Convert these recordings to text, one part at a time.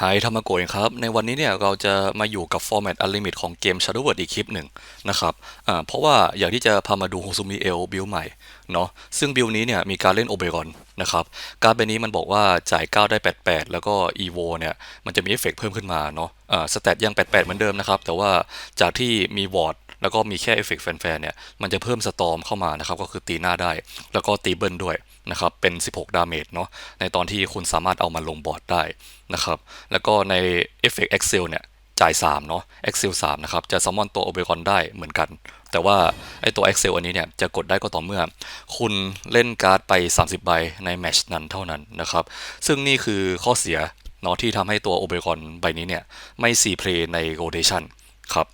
ไฮธรรมโกะครับ ในวันนี้เนี่ยเราจะมาอยู่กับ Format Unlimit ของเกม Shadow World อีกคลิปหนึ่งนะครับเพราะว่าอยากที่จะพามาดูโฮซูมิเอลบิลใหม่เนาะซึ่งบิลนี้เนี่ยมีการเล่นโอเบรอนนะครับการ์ดใบนี้มันบอกว่าจ่าย 9 ได้ 88 แล้วก็ EVO เนี่ยมันจะมีเอฟเฟกต์เพิ่มขึ้นมาเนาะสเตตยัง 88 เหมือนเดิมนะครับ แต่ว่าจากที่มีวอร์ดแล้วก็มีแค่เอฟเฟกต์แฟนๆเนี่ยมันจะเพิ่มสตอมเข้ามานะครับก็คือตีหน้าได้ แล้วก็ตีเบิลด้วย นะครับเป็น 16 ดาเมจเนาะในตอนที่คุณสามารถเอามาลงบอร์ดได้นะครับแล้วก็ใน Effect Excel เนี่ยจ่าย3เนาะ Excel 3นะครับจะซัมมอนตัว o b e r o n ได้เหมือนกัน แต่ว่าไอตัว Excel อันนี้เนี่ยจะกดได้ก็ต่อเมื่อ คุณเล่นการ์ดไป 30 ใบในแมชนั้นเท่านั้นนะครับซึ่งนี่คือข้อเสียเนาะที่ทำให้ตัว o b e r o n ใบนี้เนี่ยไม่ซีเพลย์ใน rotation ครับ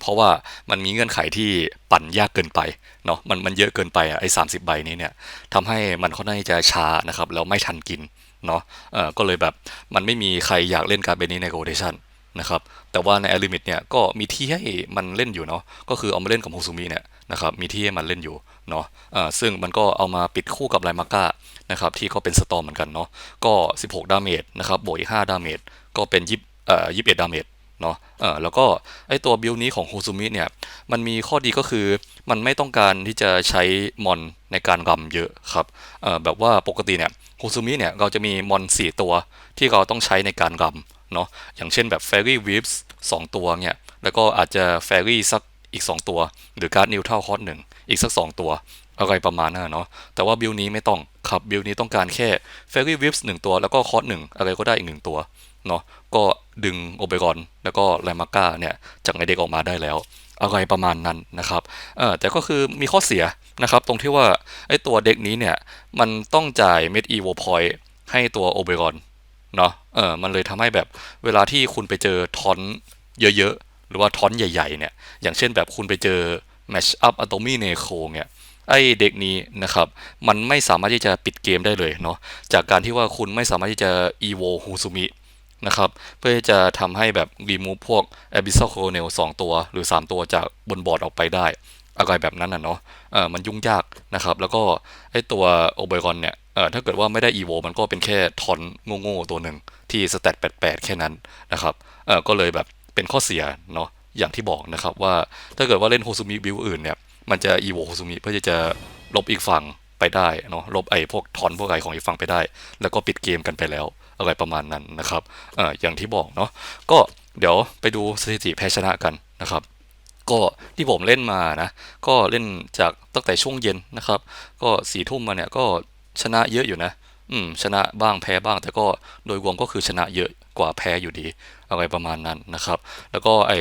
เพราะว่ามันมีเงื่อนไขที่ปั่นยากเกินไปเนาะมันมันเยอะเกินไปอะไอ้สาใบนี้เนี่ยทำให้มันค่อนข้างจะช้านะครับแล้วไม่ทันกินเนาะเออก็เลยแบบมันไม่มีใครอยากเล่นการ์ดใบนี้ใน rotation นะครับแต่ว่าในอลิมิตเนี่ยก็มีที่ให้มันเล่นอยู่เนาะก็คือเอามาเล่นกับโฮซูมิเนี่ยนะครับมีที่ให้มันเล่นอยู่เนาะเออซึ่งมันก็เอามาปิดคู่กับไลมาก้านะครับที่ก็เป็นสตอมเหมือนกันเนาะก็ 16 ดาเมจนะครับบวกอีก5ดาเมจก็เป็น20เอ่อ21ดาเมจ เนาะเออแล้วก็ไอตัวบิลนี้ของโฮซูมิเนี่ย มันมีข้อดีก็คือมันไม่ต้องการที่จะใช้มอนในการรำเยอะครับเออแบบว่าปกติเนี่ยโฮซูมิเนี่ยเราจะมีมอน 4 ตัวที่เราต้องใช้ในการรำเนาะอย่างเช่นแบบ Fairy Whips 2ตัวเนี่ยแล้วก็อาจจะ Fairy สักอีก 2 ตัว หรือการ์ดนิวเท่าคอร์สหนึ่งอีกสัก 2 ตัวอะไรประมาณนั้นเนาะแต่ว่าบิลนี้ไม่ต้องครับบิลนี้ต้องการแค่ Fairy Whips 1 ตัวแล้วก็คอร์สหนึ่งอะไรก็ได้อีกหนึ่งตัว เนาะก็ดึงโอเบรอนแล้วก็ไลมาก้าเนี่ยจากในเด็กออกมาได้แล้วอะไรประมาณนั้นนะครับแต่ก็คือมีข้อเสียนะครับ ตรงที่ว่าไอ้ตัวเด็กนี้เนี่ยมันต้องจ่ายเม็ดอีโวพอยให้ตัวโอเบรอนเนาะเออมันเลยทำให้แบบเวลาที่คุณไปเจอทอนเยอะๆ หรือว่าทอนใหญ่ๆเนี่ยอย่างเช่นแบบคุณไปเจอแมชอัพอะโตมีเนโคเนี่ยไอเด็กนี้นะครับมันไม่สามารถที่จะปิดเกมได้เลยเนาะจากการที่ว่าคุณไม่สามารถที่จะอีโวฮูซูมิ นะครับ เพื่อจะทำให้แบบรีมูฟพวก Abyssal Colonel 2 ตัว หรือ 3 ตัวจากบนบอร์ดออกไปได้ อะไรแบบนั้นนะเนาะเออมันยุ่งยากนะครับ แล้วก็ไอตัวโอเบรอนเนี่ยเออถ้าเกิดว่าไม่ได้อีโวมันก็เป็นแค่ทอนโง่ๆตัวหนึ่งที่สเตต88 แค่นั้นนะครับเออก็เลยแบบเป็นข้อเสียเนาะอย่างที่บอกนะครับว่าถ้าเกิดว่าเล่นโฮซูมิบิลอื่นเนี่ยมันจะอีโวโฮซูมิเพื่อจะลบอีกฝั่งไปได้เนาะลบไอ้พวกทอนพวกอะไรของอีกฝั่งไปได้ แล้วก็ปิดเกมกันไปแล้ว อะไรประมาณนั้นนะครับออย่างที่บอกเนาะก็เดี๋ยวไปดูสถิติแพ้ชนะกันนะครับ ก็ที่ผมเล่นมานะ ก็เล่นจากตั้งแต่ช่วงเย็นนะครับ ก็สี่ทุ่มมาเนี่ยก็ชนะเยอะอยู่นะ อืมชนะบ้างแพ้บ้าง แต่ก็โดยรวมก็คือชนะเยอะกว่าแพ้อยู่ดีอะไรประมาณนั้นนะครับ แล้วก็ไอ้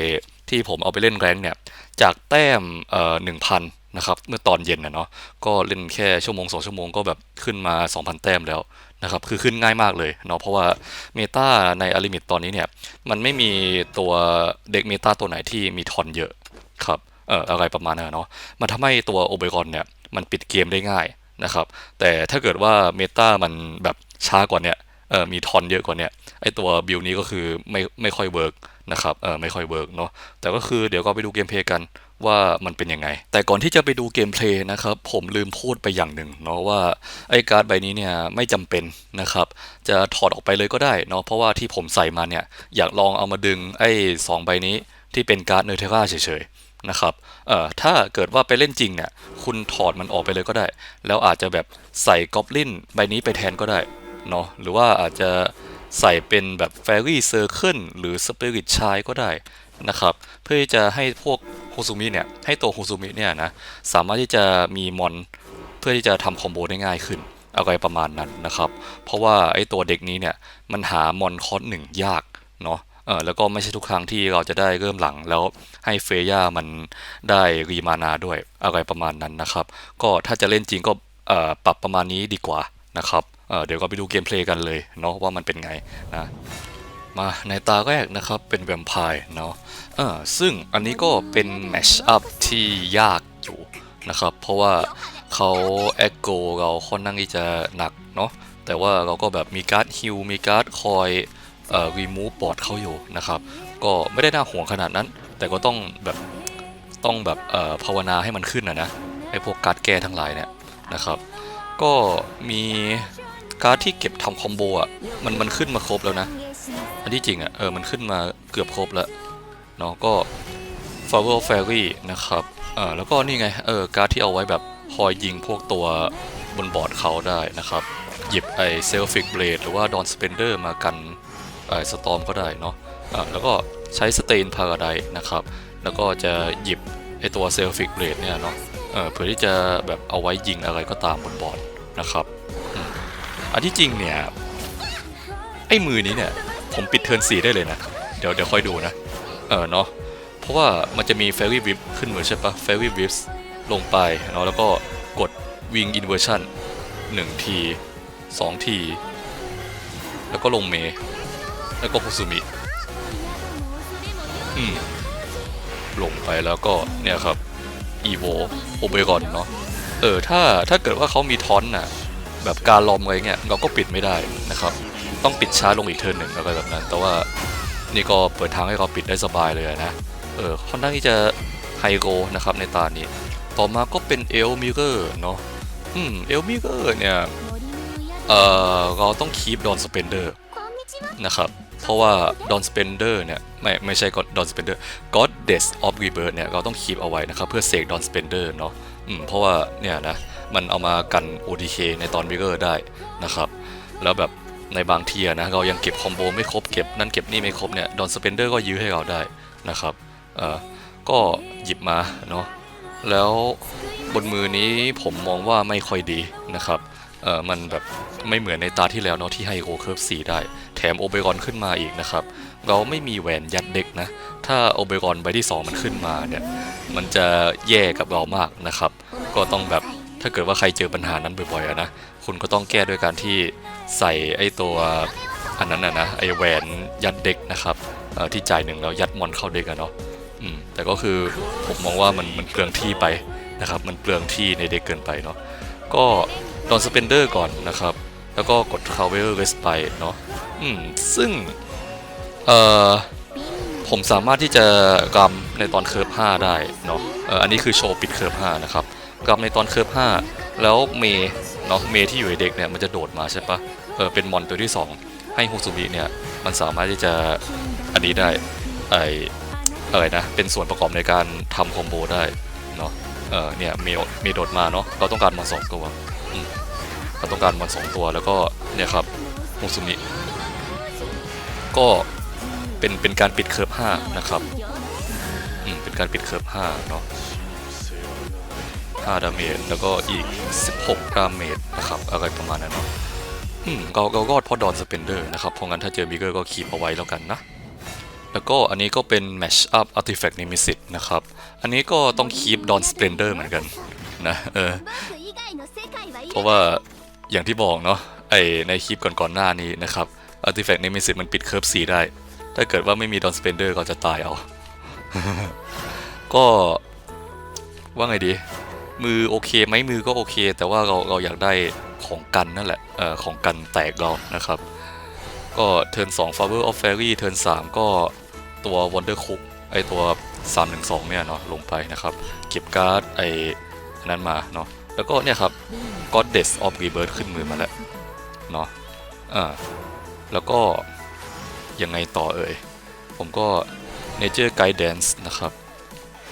ที่ผมเอาไปเล่นแรงเนี่ยจากแต้มเอ่อหนึ่งพันนะครับเมื่อตอนเย็นนะเนาะก็เล่นแค่ชั่วโมงสองชั่วโมงก็แบบขึ้นมา 2,000 แต้มแล้ว นะครับคือขึ้นง่ายมากเลยเนาะเพราะว่าเมตาในอลิมิตตอนนี้เนี่ยมันไม่มีตัวเด็กเมตาตัวไหนที่มีทอนเยอะครับเอ่ออะไรประมาณนั้นเนาะมันทำให้ตัวโอเบรอนเนี่ยมันปิดเกมได้ง่ายนะครับแต่ถ้าเกิดว่าเมตามันแบบช้ากว่าเนี่ยเออมีทอนเยอะกว่าเนี่ยไอตัวบิลนี้ก็คือไม่ไม่ค่อยเวิร์กนะครับเออไม่ค่อยเวิร์กเนาะแต่ก็คือเดี๋ยวก็ไปดูเกมเพลย์กัน ว่ามันเป็นยังไง แต่ก่อนที่จะไปดูเกมเพลย์นะครับ ผมลืมพูดไปอย่างหนึ่งเนาะว่าไอ้การ์ดใบนี้เนี่ยไม่จำเป็นนะครับ จะถอดออกไปเลยก็ได้เนาะเพราะว่าที่ผมใส่มาเนี่ยอยากลองเอามาดึงไอ้สองใบนี้ที่เป็นการ์ดเนเธอร่าเฉยๆนะครับเอ่อถ้าเกิดว่าไปเล่นจริงเนี่ยคุณถอดมันออกไปเลยก็ได้ แล้วอาจจะแบบใส่กอบลินใบนี้ไปแทนก็ได้เนาะหรือว่าอาจจะใส่เป็นแบบแฟรี่เซอร์เคิลหรือสปิริตชายก็ได้ นะครับ เพื่อจะให้พวกโฮซูมิเนี่ยให้ตัวโฮซูมิเนี่ยนะสามารถที่จะมีมอนเพื่อที่จะทำคอมโบได้ง่ายขึ้นอะไรประมาณนั้นนะครับ เพราะว่าไอ้ตัวเด็กนี้เนี่ยมันหามอนคอสหนึ่งยากเนาะเออแล้วก็ไม่ใช่ทุกครั้งที่เราจะได้เริ่มหลังแล้วให้เฟย่ามันได้รีมานาด้วยอะไรประมาณนั้นนะครับ ก็ถ้าจะเล่นจริงก็ปรับประมาณนี้ดีกว่านะครับเเดี๋ยวก็ไปดูเกมเพลย์กันเลยเนาะว่ามันเป็นไงนะ มาในตาแรกนะครับเป็นแวมไพร์เนาะเออซึ่งอันนี้ก็เป็นแมชอัพที่ยากอยู่นะครับ เพราะว่าเขาแอคโกเราค่อนข้างที่จะหนักเนาะแต่ว่าเราก็แบบมีการ์ดฮิลมีการ์ดคอยเอ่อรีมูฟบอร์ดเขาอยู่นะครับ ก็ไม่ได้น่าห่วงขนาดนั้น แต่ก็ต้องแบบต้องแบบเอ่อภาวนาให้มันขึ้นนะนะไอพวกการ์ดแก้ทั้งหลายเนี่ยนะครับ ก็มีการ์ดที่เก็บทำคอมโบอะมันมันขึ้นมาครบแล้วนะ อันที่จริงอะเออมันขึ้นมาเกือบครบแล้วเนาะก็ Flower of Fairy นะครับเออแล้วก็นี่ไงเออการ์ดที่เอาไว้แบบคอยยิงพวกตัวบนบอร์ดเขาได้นะครับ หยิบไอ้เซลฟิกเบลดหรือว่าดอนสเปนเดอร์มากันไอ้สตอมก็ได้เนาะอ่าแล้วก็ใช้สเตนพาราไดนะครับ แล้วก็จะหยิบไอ้ตัวเซลฟิกเบลดเนี่ยเนาะเออเพื่อที่จะแบบเอาไว้ยิงอะไรก็ตามบนบอร์ดนะครับ อันที่จริงเนี่ย ไอ้มือนี้เนี่ย ผมปิดเทิร์นสีได้เลยนะ เดี๋ยวเดี๋ยวค่อยดูนะ เออเนาะ เพราะว่ามันจะมี Fairy Whip ขึ้นมือใช่ปะ Fairy Whips ลงไปเนาะแล้วก็กด Wing Inversion 1ที2ทีแล้วก็ลงเม แล้วก็คุซุมิ อืม ลงไปแล้วก็เนี่ยครับ Evo โอเบรอนเนาะ เออ ถ้าถ้าเกิดว่าเขามีทอนน่ะ แบบการลอมอะไรเงี้ย เราก็ปิดไม่ได้นะครับ ต้องปิดช้าลงอีกเทิร์นหนึ่งอะไรแบบนั้น แต่ว่านี่ก็เปิดทางให้เราปิดได้สบายเลยนะ เออค่อนข้างที่จะไฮโกนะครับในตานี้ ต่อมาก็เป็นเอลมิเกอร์เนาะอืมเอลมิเกอร์เนี่ย เอ่อเราต้องคีปดอนสเปนเดอร์นะครับ เพราะว่าดอนสเปนเดอร์เนี่ย ไม่ไม่ใช่ดอนสเปนเดอร์ Goddess of Rebirth เนี่ย เราต้องคีปเอาไว้นะครับ เพื่อเสกดอนสเปนเดอร์เนาะอืมเพราะว่าเนี่ยนะ มันเอามากัน ODK ในตอนมิเกอร์ได้นะครับ แล้วแบบ ในบางเทีอะนะเรายังเก็บคอมโบไม่ครบเก็บนั่นเก็บนี่ไม่ครบเนี่ยดอนสเปนเดอร์ก็ยื้อให้เราได้นะครับเอ่อก็หยิบมาเนาะแล้วบนมือนี้ผมมองว่าไม่ค่อยดีนะครับเออมันแบบไม่เหมือนในตาที่แล้วเนาะที่ให้โอเคิร์ฟสีได้ แถมโอเบรอนขึ้นมาอีกนะครับ เราไม่มีแหวนยัดเด็กนะ ถ้าโอเบรอนใบที่ 2 มันขึ้นมาเนี่ย มันจะแย่กับเรามากนะครับ ก็ต้องแบบถ้าเกิดว่าใครเจอปัญหานั้นบ่อยๆอะนะ คุณก็ต้องแก้ด้วยการที่ ใส่ไอ้ตัวอันนั้นนะนะไอ้แหวนยัดเด็กนะครับที่จ่ายหนึ่งแล้วยัดมอนเข้าเด็กอะเนาะแต่ก็คือผมมองว่ามันมันเปลืองที่ไปนะครับ มันเปลืองที่ในเด็กเกินไปเนาะก็ดอนสเปนเดอร์ก่อนนะครับ แล้วก็กด c o v e r w e s t ไปเนาะอืมซึ่งเอ่อผมสามารถที่จะกำในตอนเคิร์ฟ5ได้เนาะเอออันนี้คือโชว์ปิดเคิร์ฟ5นะครับกำในตอนเคิร์ฟ5 แล้วเมย์เนาะเมย์ที่อยู่ในเด็กเนี่ยมันจะโดดมาใช่ปะเออเป็นมอนตัวที่ 2 ให้โฮซูมิเนี่ยมันสามารถที่จะอันนี้ได้ไออะไรนะเป็นส่วนประกอบในการทำคอมโบได้เนาะเออเนี่ยเมย์เมย์โดดมาเนาะเราต้องการมอนสองตัวเราต้องการมอนสองตัวแล้วก็เนี่ยครับโฮซูมิก็เป็นเป็นการปิดเคิร์ฟ5นะครับอืมเป็นการปิดเคิร์ฟ5เนาะ 5 ดาเมจ แล้วก็อีก 16 ดาเมจนะครับ อะไรประมาณนั้นเนาะอืมเราเรารอดเพราะดอนสเปนเดอร์นะครับ เพราะงั้นถ้าเจอบิเกอร์ก็คีบเอาไว้แล้วกันนะ แล้วก็อันนี้ก็เป็น Match Up Artifact Nemesis นะครับ อันนี้ก็ต้องคีบดอนสเปนเดอร์เหมือนกันนะเออเพราะว่าอย่างที่บอกเนาะไอในคลิปก่อนๆหน้านี้นะครับ Artifact Nemesis มันปิดเคิร์ฟสีได้ ถ้าเกิดว่าไม่มีดอนสเปนเดอร์ก็จะตายเอา ก็ว่าไงดี มือโอเคไหมมือก็โอเค แต่ว่าเราเราอยากได้ของกันนั่นแหละเอ่อของกันแตกเรานะครับ ก็เทิร์น2 Flower of Fairy เทิร์น3ก็ตัว Wonder Cook ไอตัว 312 เนี่ยเนาะลงไปนะครับ เก็บการ์ดไอนนั้นมาเนาะแล้วก็เนี่ยครับ Goddess of Rebirth ขึ้นมือมาแล้วเนาะอ่าแล้วก็ยังไงต่อเอ่ย ผมก็ Nature Guidance นะครับ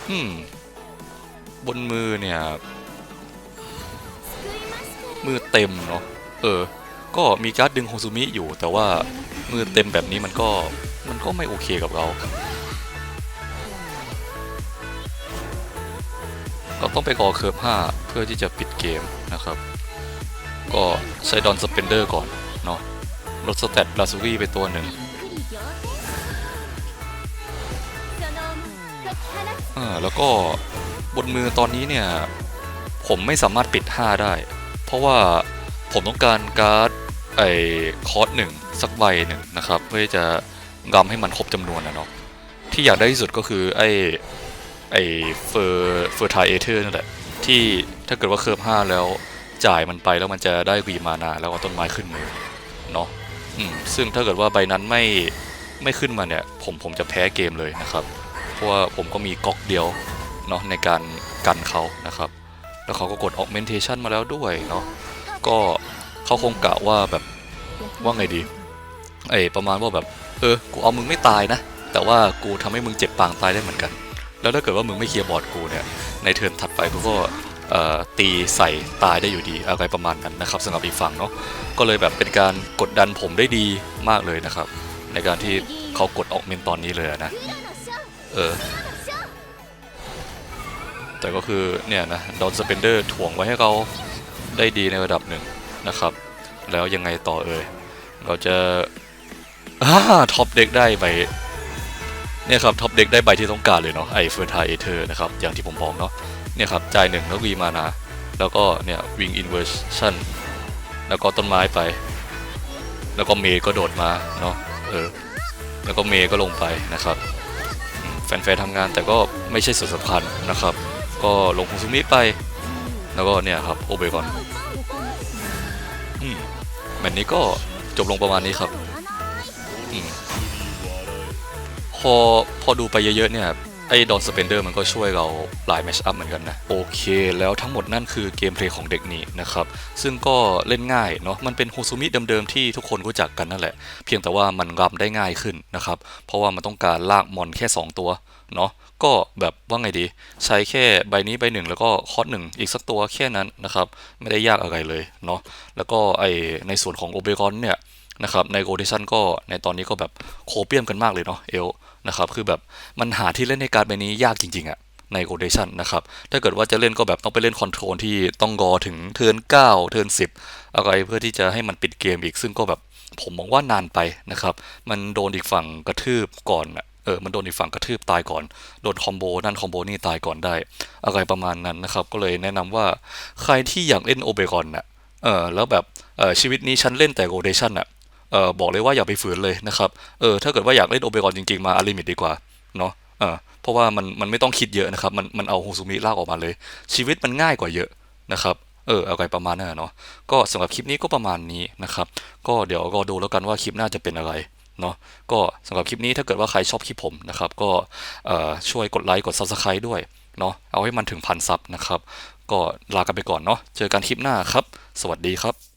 อืม บนมือเนี่ย มือเต็มเนาะเออ ก็มีการ์ดดึงโฮซูมิอยู่ แต่ว่ามือเต็มแบบนี้มันก็มันก็ไม่โอเคกับเราเราต้องไปกอเคิร์ฟ5เพื่อที่จะปิดเกมนะครับ ก็ใช้ดอนสเปนเดอร์ก่อนเนาะลดสเตตลาซูรี่ไปตัวหนึ่งอ่าแล้วก็ บนมือตอนนี้เนี่ยผมไม่สามารถปิด 5 ได้ เพราะว่าผมต้องการการ์ดไอ้คอร์สหนึ่งสักใบหนึ่งนะครับ เพื่อจะกำให้มันครบจำนวนนะเนาะที่อยากได้ที่สุดก็คือไอ้ไอ้เฟอร์เฟอร์ไทเอเทอร์นั่นแหละที่ถ้าเกิดว่าเคิร์ฟ5แล้วจ่ายมันไปแล้วมันจะได้วีมานาแล้วเอาต้นไม้ขึ้นมือเนาะอืมซึ่งถ้าเกิดว่าใบนั้นไม่ไม่ขึ้นมาเนี่ยผมผมจะแพ้เกมเลยนะครับ เพราะว่าผมก็มีก๊อกเดียว เนาะในการกันเขานะครับ แล้วเขาก็กด augmentation มาแล้วด้วยเนาะก็เขาคงกะว่าแบบว่าไงดีไอประมาณว่าแบบเออกูเอามึงไม่ตายนะ แต่ว่ากูทำให้มึงเจ็บปางตายได้เหมือนกัน แล้วถ้าเกิดว่ามึงไม่เคลียร์บอร์ดกูเนี่ยในเทิร์นถัดไปกูก็ตีใส่ตายได้อยู่ดีอะไรประมาณนั้นนะครับสำหรับอีกฝั่งเนาะก็เลยแบบเป็นการกดดันผมได้ดีมากเลยนะครับ ในการที่เขากดออกเมนตอนนี้เลยนะเออ แต่ก็คือเนี่ยนะดอนสเปนเดอร์ถ่วงไว้ให้เขาได้ดีในระดับหนึ่งนะครับ แล้วยังไงต่อเอ่ยเราจะอ่าท็อปเด็กได้ใบเนี่ยครับท็อปเด็กได้ใบที่ต้องการเลยเนาะไอเฟอร์ทาเอเธอร์นะครับอย่างที่ผมบอกเนาะเนี่ยครับจ่ายหนึ่งแล้ววีมานาแล้วก็เนี่ยวิงอินเวอร์ชันแล้วก็ต้นไม้ไป แล้วก็เมย์ก็โดดมาเนาะเออแล้วก็เมย์ก็ลงไปนะครับแฟนๆทำงานแต่ก็ไม่ใช่ส่วนสำคัญนะครับ ก็ลงคุซุมิไป แล้วก็เนี่ยครับโอเบกอนอืมแมตช์นี้ก็จบลงประมาณนี้ครับอืมพอพอดูไปเยอะๆเนี่ย ไอ้ดอนสเปนเดอร์มันก็ช่วยเราหลายแมชอัพเหมือนกันนะ โอเค แล้วทั้งหมดนั่นคือเกมเพลย์ของเด็กนี้นะครับ ซึ่งก็เล่นง่ายเนาะมันเป็นโฮซูมิเดิมๆที่ทุกคนรู้จักกันนั่นแหละ เพียงแต่ว่ามันรำได้ง่ายขึ้นนะครับ เพราะว่ามันต้องการลากมอนแค่ 2 ตัวเนาะก็แบบว่าไงดี ใช้แค่ใบนี้ใบหนึ่งแล้วก็คอร์สหนึ่งอีกสักตัวแค่นั้นนะครับ ไม่ได้ยากอะไรเลยเนาะแล้วก็ไอในส่วนของโอเบรอนเนี่ยนะครับในโกลเดชันก็ในตอนนี้ก็แบบโคเปียมกันมากเลยเนาะเอล นะครับคือแบบมันหาที่เล่นในการดใบนี้ยากจริงๆอะในโกลเดชันนะครับ ถ้าเกิดว่าจะเล่นก็แบบต้องไปเล่นคอนโทรลที่ต้องรอถึงเทิร์น9เทิร์น10 อะไรเพื่อที่จะให้มันปิดเกมอีก ซึ่งก็แบบผมมองว่านานไปนะครับ มันโดนอีกฝั่งกระทืบก่อนอะเออ มันโดนอีกฝั่งกระทืบตายก่อน โดนคอมโบนั่นคอมโบนี่ตายก่อนได้ อะไรประมาณนั้นนะครับ ก็เลยแนะนำว่าใครที่อยากเล่นโอเบกอนน่ะ เออแล้วแบบเออชีวิตนี้ฉันเล่นแต่โรเดชันน่ะ เออบอกเลยว่าอย่าไปฝืนเลยนะครับเออถ้าเกิดว่าอยากเล่นโอเบกอนจริงๆมาอลิมิตดีกว่าเนาะเออเพราะว่ามันมันไม่ต้องคิดเยอะนะครับมันมันเอาโฮซูมิลากออกมาเลย ชีวิตมันง่ายกว่าเยอะนะครับเอออะไรประมาณนั้นเนาะก็สำหรับคลิปนี้ก็ประมาณนี้นะครับก็เดี๋ยวรอดูแล้วกันว่าคลิปหน้าจะเป็นอะไรเนาะก็สำหรับคลิปนี้ถ้าเกิดว่าใครชอบคลิปผมนะครับก็เอ่อช่วยกดไลค์กด Subscribe ด้วยเนาะเอาให้มันถึงพันซับนะครับ ก็ลากันไปก่อนเนาะเจอกันคลิปหน้าครับ สวัสดีครับ